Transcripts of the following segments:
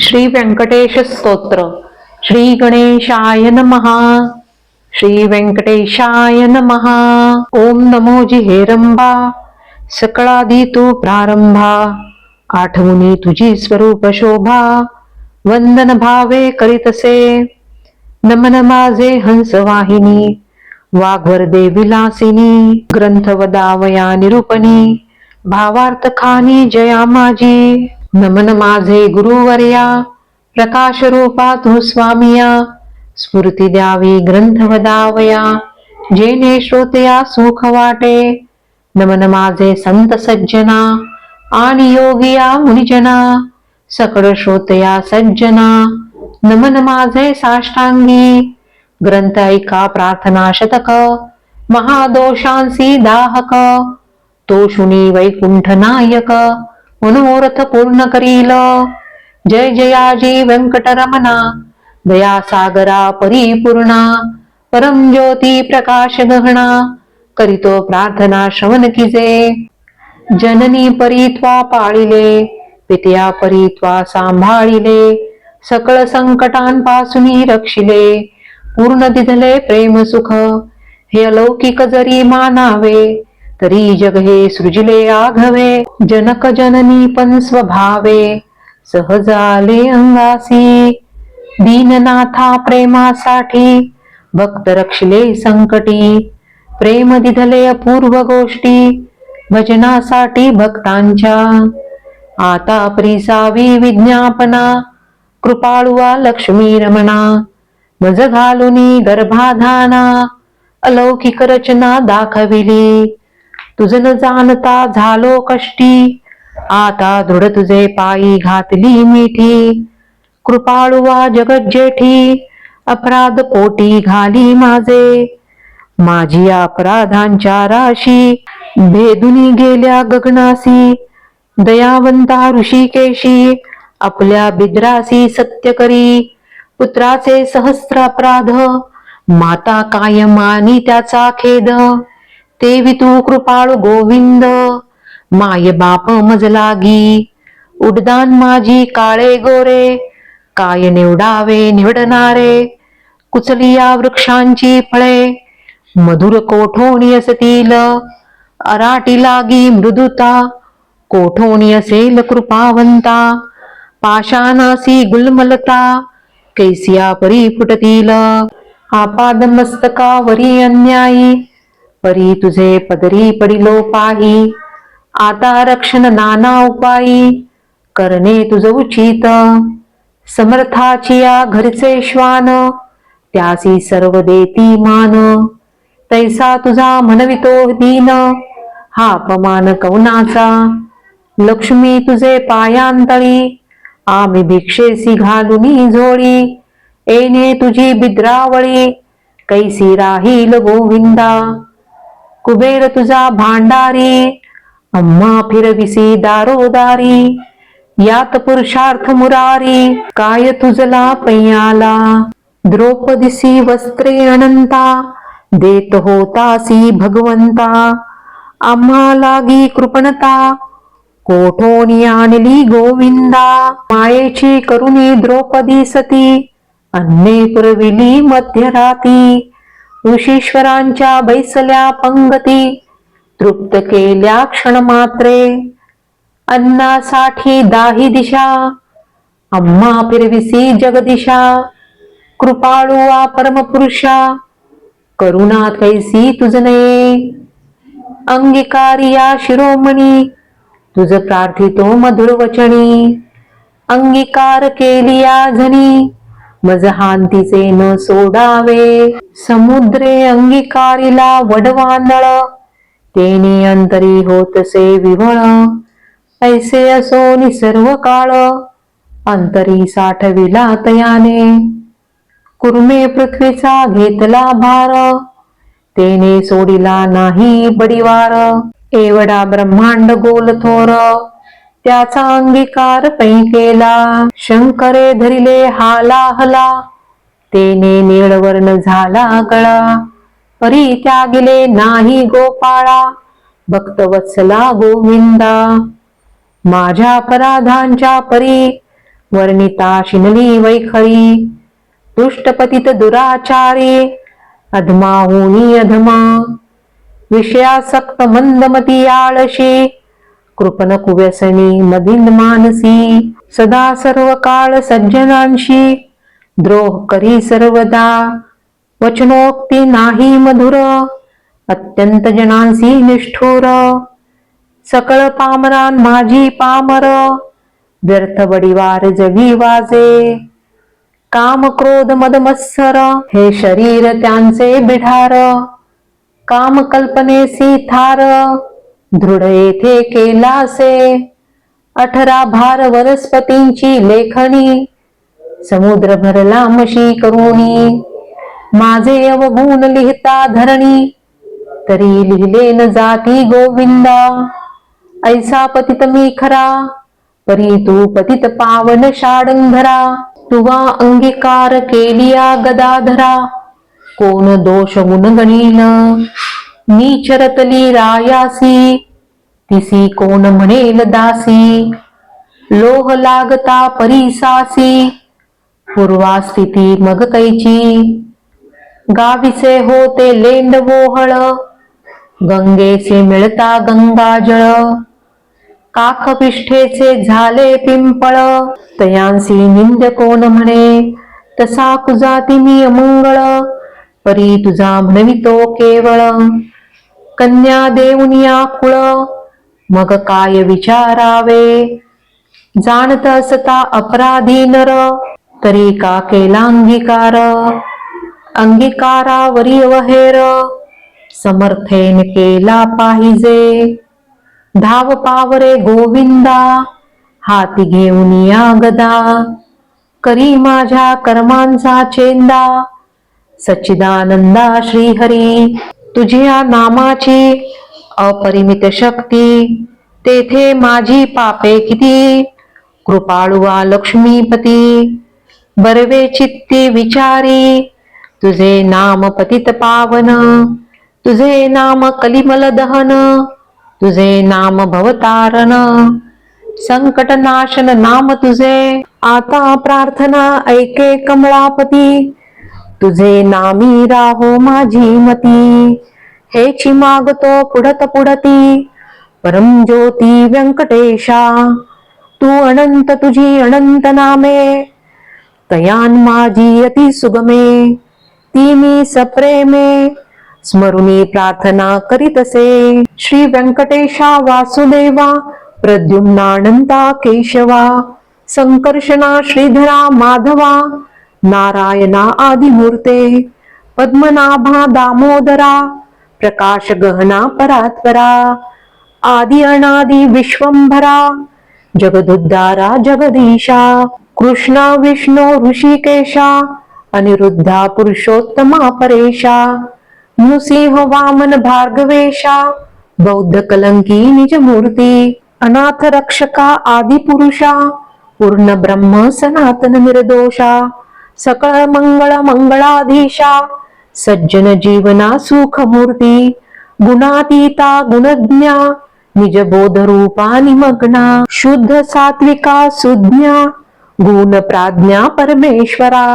श्री व्यंकटेश स्तोत्र श्री गणेशाय नमः। श्री व्यंकटेशाय नमः। ओम नमो जिहेरंबा सकळादी तू प्रारंभा आठवणी तुझी स्वरूप शोभा। वंदन भावे करीतसे। नमन माझे हंस वाहिनी विलासिनी। ग्रंथ वदावया निरूपणी भावार्थ खानी जया माझी नमन माझे गुरुवर्या प्रकाश रूपा तू स्वामिया स्फूर्ती द्यावी ग्रंथ वदावया जेने श्रोतया सुख वाटे. नमन माझे संत सज्जना आणि योगिया मुनिजना सकळ श्रोतया सज्जना नमन माझे साष्टांगी. ग्रंथ ऐका प्रार्थना शतक महादोषांसी दाहक तो शुनी वैकुंठ नायक मनोरथ पूर्ण करील. जय जयाजी व्यंकटरमणा दया सागरा परिपूर्णा. परम ज्योती प्रकाश गहना करीतो प्रार्थना श्रवण किजे. जननी परीत्वा पाळिले. पित्या परित्वा सांभाळिले. सकळ संकटांपासून रक्षिले. पूर्ण दिधले प्रेम सुख. हे अलौकिक जरी मानावे तरी जग हे सृजिले आघवे जनक जननी पण स्वभावे सहजाले अंगासी. दीननाथा प्रेमासाठी भक्त रक्षले संकटी प्रेम दिधले अपूर्व गोष्टी भजनासाठी भक्तांच्या. आता प्रिसावी विज्ञापना कृपाळुवा लक्ष्मी रमणा मज घालुनी गर्भाधाना अलौकिक रचना दाखविली. तुझ न जाणता झालो कष्टी. आता दृढ तुझे पायी घातली मिठी. कृपाळुवा जगत जेठी अपराध पोटी घाली माझे. माझी अपराधांच्या राशी भेदुनी गेल्या गगनासी. दयावंता ऋषिकेशी आपल्या बिद्रासी सत्य करी. पुत्राचे सहस्र अपराध माता कायम आणि त्याचा खेद. तेवी तू कृपाळू गोविंद माय बाप मज लागी उडदान माझी काळे गोरे काय निवडावे निवडणारे कुचलिया वृक्षांची फळे मधुर कोठोणी असतील अराटी लागी मृदुता कोठोणी असेल कृपावंता पाषाणासी गुलमलता कैसिया परी फुटतील आपाद मस्तकावरी अन्यायी परी तुझे पदरी पडिलो पाही. आता रक्षण नाना उपायी करणे तुझ उचित. समर्थाची या घरचे श्वान. त्यासी सर्व देती मान. तैसा तुझा म्हणवितो दीन. हा अपमान कवनाचा लक्ष्मी तुझे पायांतळी. आम्ही भिक्षेसी घालून झोळी येणे तुझी बिद्रावळी. कैसी राहील गोविंदा? कुबेर तुझा भांडारी अम्मा फिरविसी दारोदारी यात पुरुषार्थ मुरारी काय तुझला पैयाला? द्रौपदीसी वस्त्रे अनंता देत होतासी भगवंता आम्हा लागी कृपणता कोठोनी आणली गोविंदा? मायेची करुणी द्रौपदी सती अन्ने पुरविली मध्यराती ऋषीश्वरांच्या बैसल्या पंगती तृप्त केल्या क्षण मात्रे अन्नासाठी दाही दिशा अम्मा फिरविसी जगदिशा. कृपाळुवा परमपुरुषा करुणा कैसी तुझने. अंगिकारिया शिरोमणी तुझ प्रार्थितो मधुर वचनी. अंगीकार केलिया झनी मज हांतीचे न सोडावे समुद्रे अंगीकारिला वडवांदळ तेने अंतरी होतसे विवळ ऐसे असो सर्व काळ अंतरी साठविला तयाने. कुर्मे पृथ्वीचा घेतला भार तेने सोडिला नाही बडिवार एवढा ब्रह्मांड गोल थोर त्याचा अंगीकार पै केला. शंकरे धरिले हाला हला. तेने निळवर्ण झाला गळा. परी त्यागिले नाही गोपाळा. भक्तवत्सला गोविंदा. माझ्या अपराधांच्या परी वर्णिता शिनली वैखरी. दुष्टपतित दुराचारी अधमाहुनी अधमा. विषयासक्त मंदमती आळशी कृपन कुव्यसनी मधील मानसी सदा सर्व काळ सज्जनांशी द्रोह करी सर्वदा वचनोक्ती नाही मधुर अत्यंत जनांसी निष्ठुर सकळ पामरान माझी पामर व्यर्थ वडिवार जगी वाजे काम क्रोध मदमत्सर हे शरीर त्यांचे बिढार काम कल्पनेसी थार दृढ येथे केलासे. अठरा भार वनस्पतींची लेखणी. समुद्र भरला मशी करुणी. माझे अवगुण लिहिता धरणी. तरी लिहिले न जाती गोविंदा. ऐसा पतित मी खरा. परी तू पतित पावन शाडंधरा. तुवा अंगीकार केलिया गदाधरा. कोण दोष गुण गणीन? नीचरतली रायासी तिसी कोण म्हणेल दासी लोह लागता परीसासी पूर्वा स्थिती मग कैची गाविसे होते लेंड वोहळ गंगेचे मिळता गंगाजळ काखपिष्ठेचे झाले पिंपळ तयांसी निंद कोण म्हणे तसा कुजाती मी अमंगळ परी तुझा म्हणवितो केवळ कन्या देऊनिया कुळ मग काय विचारावे? जाणत असता अपराधी नर तरी का केला अंगीकार? अंगीकारावरी वहेर समर्थेन केला पाहिजे. धाव पावरे गोविंदा हाती घेऊन या गदा. करी माझ्या कर्मांचा चेंदा. सच्चिदानंदा श्रीहरी तुझ्या नामाची अपरिमित शक्ती तेथे माझी पापे किती? कृपाळुवा लक्ष्मीपती बरवे चित्ती विचारी तुझे नाम पतित पावन तुझे नाम कलिमल दहन तुझे नाम भवतारण संकट नाशन नाम तुझे. आता प्रार्थना ऐके कमळापती तुझे नामी राहो माझी मती. हेची मागतो पुढत पुढती. परम ज्योती व्यंकटेशा तू अनंत तुझी अनंत नामे. तयान माझी अति सुगमे ती मी सप्रेमे. स्मरुनी प्रार्थना करीतसे श्री व्यंकटेशा वासुदेवा प्रद्युम्नानंता केशवा संकर्षणा श्रीधरा माधवा नारायणा आदिमूर्ते पद्मनाभा दामोदरा प्रकाश गहना परात्परा आदि अनादि विश्वंभरा जगदुद्धारा जगदीशा कृष्णा विष्णो ऋषिकेशा अनिरुद्धा पुरुषोत्तमा परेशा नृसिंह वामन भार्गवेशा बौद्ध कलंकी निज मूर्ती अनाथ रक्षका आदि पुरुषा पूर्ण ब्रह्म सनातन निर्दोषा सकळ मंगळ मंगळाधीशा सज्जन जीवना सुख मूर्ती गुणातीता गुणज्ञा निज बोध रूपा निमग्ना शुद्ध सात्विका सुज्ञा गुण प्राज्ञा परमेश्वरा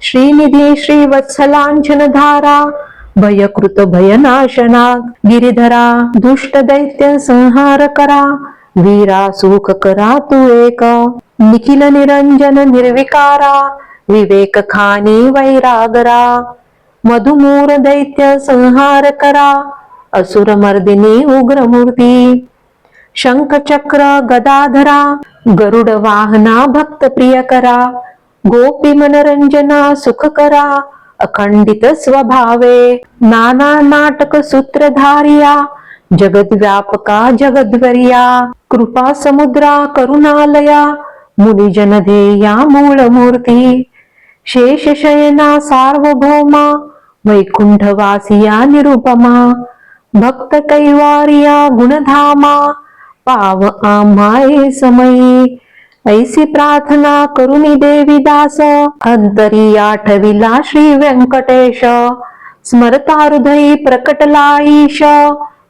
श्रीनिधी श्रीवत्सलांछन धारा भयकृत भयनाशना गिरिधरा दुष्ट दैत्य संहार करा वीरा सुख करा तू एक निखिल निरंजन निर्विकारा विवेक खानी वैरागरा मधुमूर दैत्य संहार करा असुर मर्दिनी उग्र मूर्ती शंख चक्र गदाधरा गरुड वाहना भक्त प्रिय करा गोपी मनरंजना सुख करा अखंडित स्वभावे नाना नाटक सूत्रधारिया जगद्व्यापका जगद्वर्या कृपा समुद्रा करुणालया मुनिजन ध्येया शेषशयना शेष शयना सार्वभौमा वैकुंठवासिया निरुपमा भक्त कैवारिया गुणधामा पाव आम्हाये समयी ऐसी प्रार्थना करुनी देवी दास अंतरी आठविला श्री व्यंकटेश स्मरता हृदयी प्रकटलाईश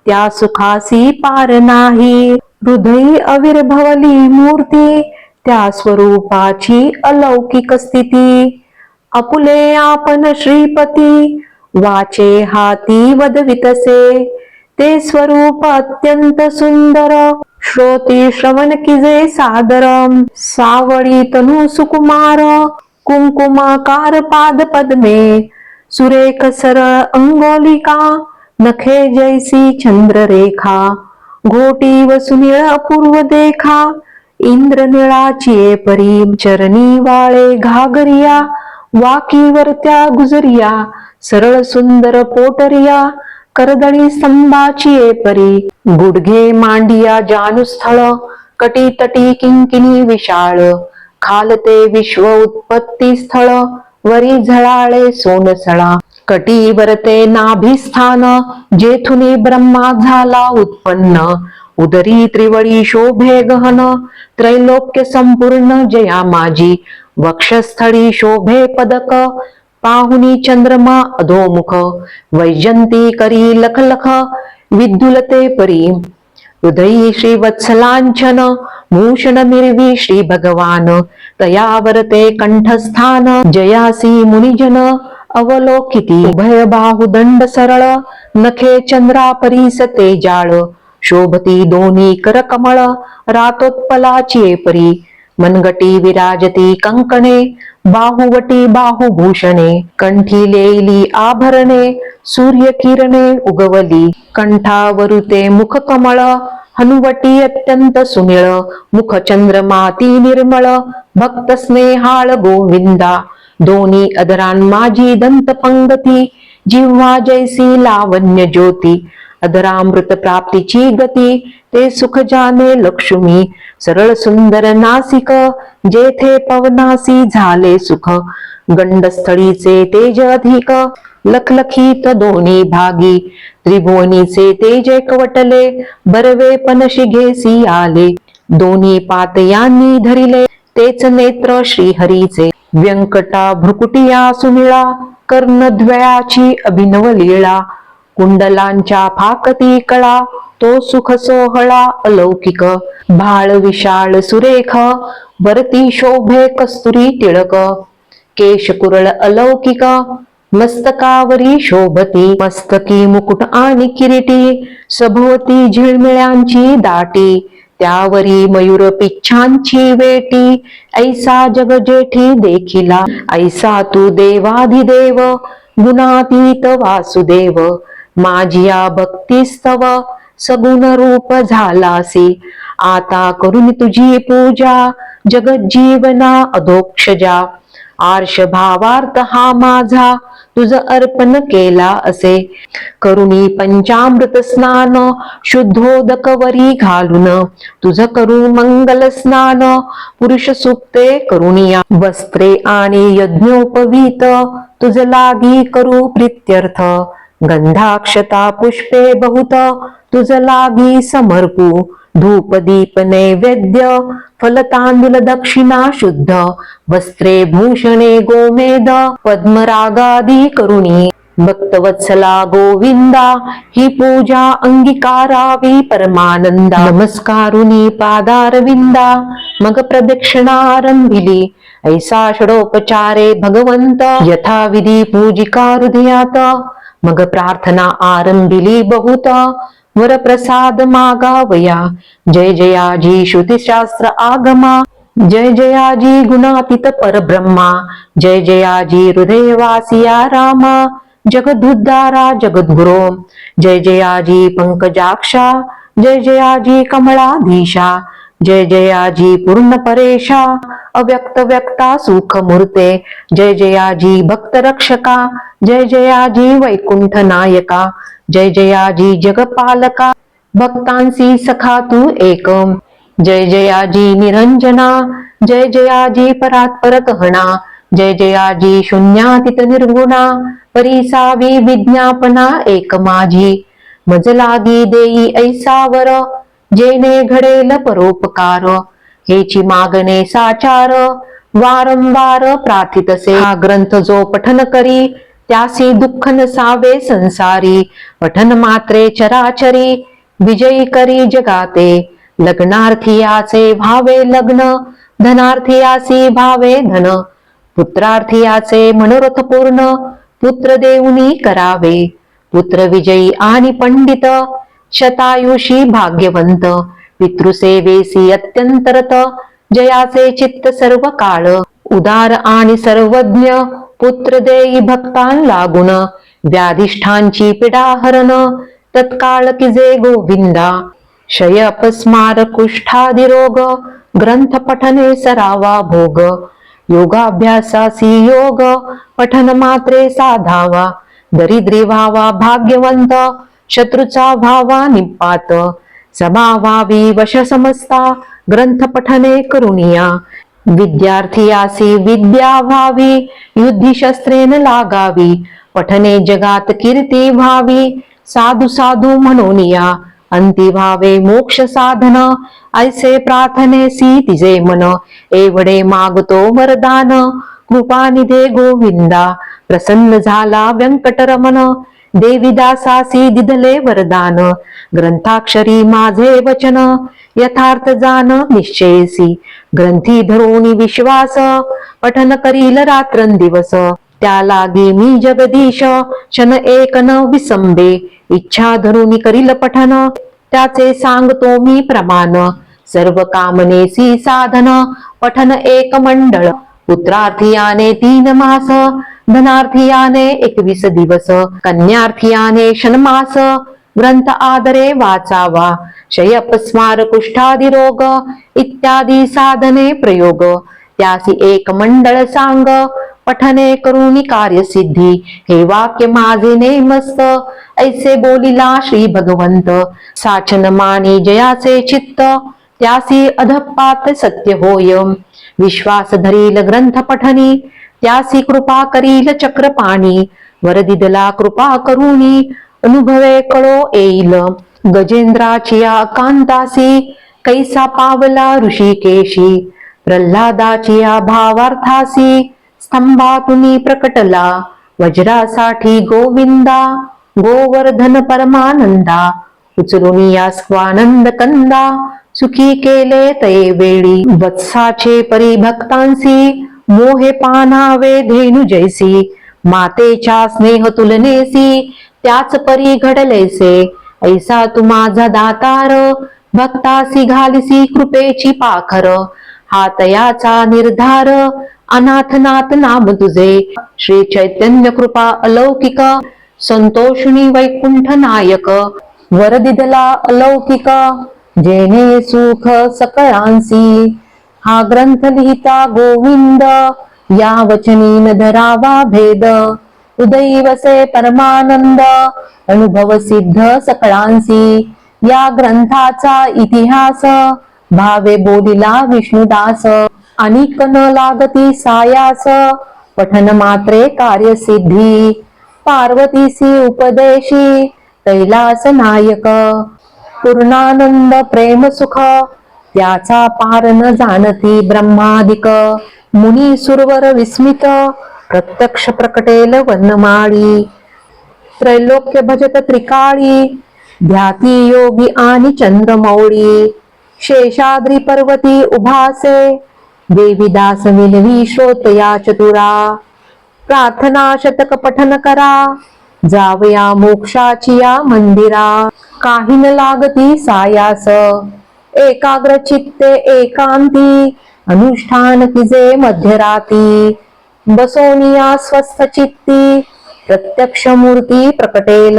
त्या सुखासी पार नाही हृदयी अविर्भवली मूर्ती त्या स्वरूपाची अलौकिक स्थिती अपुले आपण श्रीपती वाचे हाती वदवितसे ते स्वरूप अत्यंत सुंदर श्रोती श्रवण किजे सादर सावळी तनु सुकुमार कुंकुमाकार पाद पद्मे सुरेख सरळ अंगोलिका नखे जैसी चंद्ररेखा घोटी व सुनिळ अपूर्व देखा इंद्रनिळाची परी चरणी वाळे घागरिया वाकीवरत्या गुजरिया सरळ सुंदर पोटरिया करदळी स्तंभाची परी गुडघे मांडिया जानुस्थळ कटी तटी किंकिनी विशाळ खालते विश्व उत्पत्ती स्थळ वरी झळाळे सोनसळा कटीवरते नाभिस्थान जेथुनी ब्रह्मा झाला उत्पन्न उदरी त्रिवळी शोभे गहन त्रैलोक्य संपूर्ण जया माझी वक्षस्थळी शोभे पदक पाहुनी चंद्रमा अधोमुख वैजंती करी लख लख विद्युलते परी। हृदयी श्री वत्सलांचन भूषण मिरवी श्री भगवान तयावरते कंठस्थान जयासी मुनिजन अवलोकिती। उभय बाहुदंड सरळ नखे चंद्रा परीसते जाळ शोभती दोन्ही कर कमळ रातोत्पलाची परी। मनगटी विराजती कंकणे बाहुवटी बाहुभूषणे कंठी लेली आभरणे सूर्य किरणे उगवली कंठावरुते मुख कमळ हनुवटी अत्यंत सुमिळ मुख चंद्रमाती निर्मळ भक्त स्नेहाळ गोविंदा दोन्ही अदरान माझी दंत पंगती जिव्हा जैसी लावण्य ज्योती अधरामृत प्राप्तीची गती ते सुख जाने लक्ष्मी सरळ सुंदर नासिक जेथे पवनासी झाले सुख गंडस्थळीचे तेज अधिक लखलखीत दोन्ही भागी त्रिभुवनीचे तेज एकवटले बरवे पनशिघेसी आले दोन्ही पातयांनी धरिले तेच नेत्र श्रीहरीचे व्यंकटा भ्रुकुटिया सुमिळा कर्णद्वयाची अभिनव लीळा कुंडलांच्या फाकती कळा तो सुख सोहळा अलौकिक. भाळ विशाळ सुरेख वरती शोभे कस्तुरी टिळक केश कुरळ अलौकिक मस्तकावरी शोभती. मस्तकी मुकुट आणि किरीटी सभोवती झिळमिळ्यांची दाटी. त्यावरी मयूर पिच्छांची वेटी. ऐसा जग जेठी देखिला. ऐसा तू देवाधिदेव गुणातीत वासुदेव. माझिया भक्तीस्तव सगुण रूप झालासी. आता करून तुझी पूजा जगज्जीवना अधोक्षजा. आर्ष भावार्थ हा माझा तुझ अर्पण केला असे. करुणी पंचामृत स्नान शुद्धोदक वरी घालून. तुझ करू मंगल स्नान पुरुष सुप्ते करुणिया वस्त्रे आणि यज्ञोपवीत तुझ लागी करू प्रित्यर्थ. गंधाक्षता पुष्पे बहुत तुझ लागी समर्पू। धूप दीप नैवेद्य फलतांदूल दक्षिणा शुद्ध। वस्त्रे भूषणे गोमेद पद्मरागादी करुणी। भक्तवत्सला गोविंदा ही पूजा अंगीकारावी परमानंदा नमस्कारुनी पादारविंदा मग प्रदक्षिणारंभिली ऐसा षडोपचारे भगवंत यथाविधी पूजिका हृदयात। मग प्रार्थना आरंभिली बहुता. वर प्रसाद मागावया. जय जयाजी श्रुतिशास्त्र आगमा. जय जयाजी गुणातीत परब्रह्मा. जय जयाजी हृदयवासिया रामा. जगदुद्धारा जगद्गुरो जय जयाजी पंकजाक्षा. जय जयाजी कमळाधीशा जय जयाजी पूर्ण परेशा अव्यक्त व्यक्ता सुख मूर्ते जय जयाजी भक्त रक्षका जय जयाजी वैकुंठ नायका जय जयाजी जगपालका भक्तांसी सखा तू एकम जय जयाजी निरंजना जय जयाजी परात्पर कहणा जय जयाजी शून्यातीत निर्गुणा परिसावी विज्ञापना एक माझी मज देई ऐसावर जेने घडेल परोपकार हेची मागणे साचार वारंवार प्रार्थितसे. हा ग्रंथ जो पठन करी त्यासी दुःख नसावे संसारी. पठन मात्रे चराचरी विजयी करी जगाते. लग्नार्थियाचे भावे लग्न धनार्थियासी भावे धन. पुत्रार्थियाचे मनोरथ पूर्ण पुत्र देऊनी करावे. पुत्र विजयी आणि पंडित शतायुषी भाग्यवंत पितृसेवेसी अत्यंतरत जयाचे चित्त सर्व काळ उदार आणि सर्वज्ञ पुत्र देई भक्तां लागुन व्याधिष्ठांची पीडा हरण तत्काळ किजे गोविंदा क्षय अपस्मार कुष्ठादिरोग ग्रंथ पठने सरावा भोग योगाभ्यासासी योग पठन मात्रे साधावा दरिद्री व्हावा भाग्यवंत शत्रूचा व्हावा निपात. समावावी वश समजता ग्रंथ पठने करुणिया. विद्यार्थी आसी विद्या व्हावी युद्धी शस्त्रेन लागावी. पठने जगात कीर्ती व्हावी साधू साधू म्हणूनिया. अंती व्हावे मोक्ष साधन ऐसे प्रार्थने सी तिजे मन. एवढे मागतो वरदान कृपानिधे गोविंदा. प्रसन्न झाला व्यंकटरमण देवीदासासी दिधले वरदान. ग्रंथाक्षरी माझे वचन यथार्थ जाण निश्चयसी. ग्रंथी धरोनी विश्वास पठन करील रात्रंदिवस त्या लागे मी जगदीश क्षण एक न विसंबे. इच्छा धरुनी करील पठन त्याचे सांगतो मी प्रमाण. सर्व कामनेसी साधन पठन एक मंडळ. पुत्रार्थीयाने तीन मास धनार्थीयाने एकवीस दिवस कन्यार्थीयाने षणमास. ग्रंथ आदरे वाचावा शयप स्मार कुष्ठादी रोग इत्यादी साधने प्रयोग. त्यासी एक मंडळ सांग पठने करुणी कार्यसिद्धी. हे वाक्य माझे नेमस्त ऐसे बोलिला श्री भगवंत साचन मानी जयाचे चित्त त्यासी अधपात सत्य होय. विश्वास धरील ग्रंथ पठनी त्यासी कृपा करील चक्रपाणी वरदिदला कृपा करूनी अनुभवे कळो येईल. गजेंद्राची कांतासी कैसा पावला ऋषिकेशी प्रल्हादाची भावार्थासी स्तंभातुनी प्रकटला वज्रासाठी गोविंदा गोवर्धन परमानंदा उचलून या स्वानंद कंदा सुखी केले तये वेळी. वत्साचे परिभक्तांसी मोहे पानावे धेनु जैसी. मातेच्या स्नेह तुलनेसी त्याच परी घडलेसे. ऐसा तू माझा दातार भक्तासी घालिसी कृपेची पाखर. हा तयाचा निर्धार अनाथनाथ नाम तुझे. श्री चैतन्य कृपा अलौकिक संतोषणी वैकुंठ नायक. वरदिदला अलौकिक जेणे सुख सकळांसी. हा ग्रंथ लिहिता गोविंद या वचनी न धरावा भेद. उदैवसे परमानंद अनुभव सिद्ध सकळांसी. या ग्रंथाचा इतिहास भावे बोलिला विष्णुदास. अनिक न लागती सायास पठन मात्रे कार्यसिद्धी. पार्वतीसी उपदेशी कैलास नायक. पूर्णानंद प्रेम सुख त्याचा पार न जाणती ब्रह्मादिक. मुनी सुरवर विस्मित प्रत्यक्ष प्रकटेल वनमाळी त्रैलोक्य भजत त्रिकाळी ध्याती योगी आणि चंद्रमौळी. शेषाद्री पर्वती उभासे देवीदास विनवी श्रोतया चतुरा. प्रार्थना शतक पठन करा जावया मोक्षाची या मंदिरा. काही न लागती सायास. एकाग्र चित्ते एकांती. अनुष्ठान किजे मध्यराती. बसोनिया स्वस्थ चित्ती. प्रत्यक्ष मूर्ती प्रकटेल.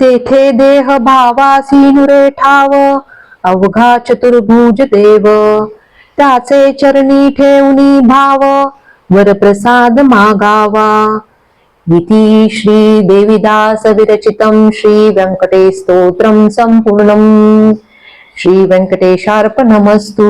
तेथे देह भावासी नुरे ठाव. अवघा चतुर्भुज देव. त्याचे चरणी ठेवणी भाव. वरप्रसाद मागावा. इति श्री देविदास विरचितं श्री व्यङ्कटेश स्तोत्रं सम्पूर्णम्। श्री व्यङ्कटेशार्पणमस्तु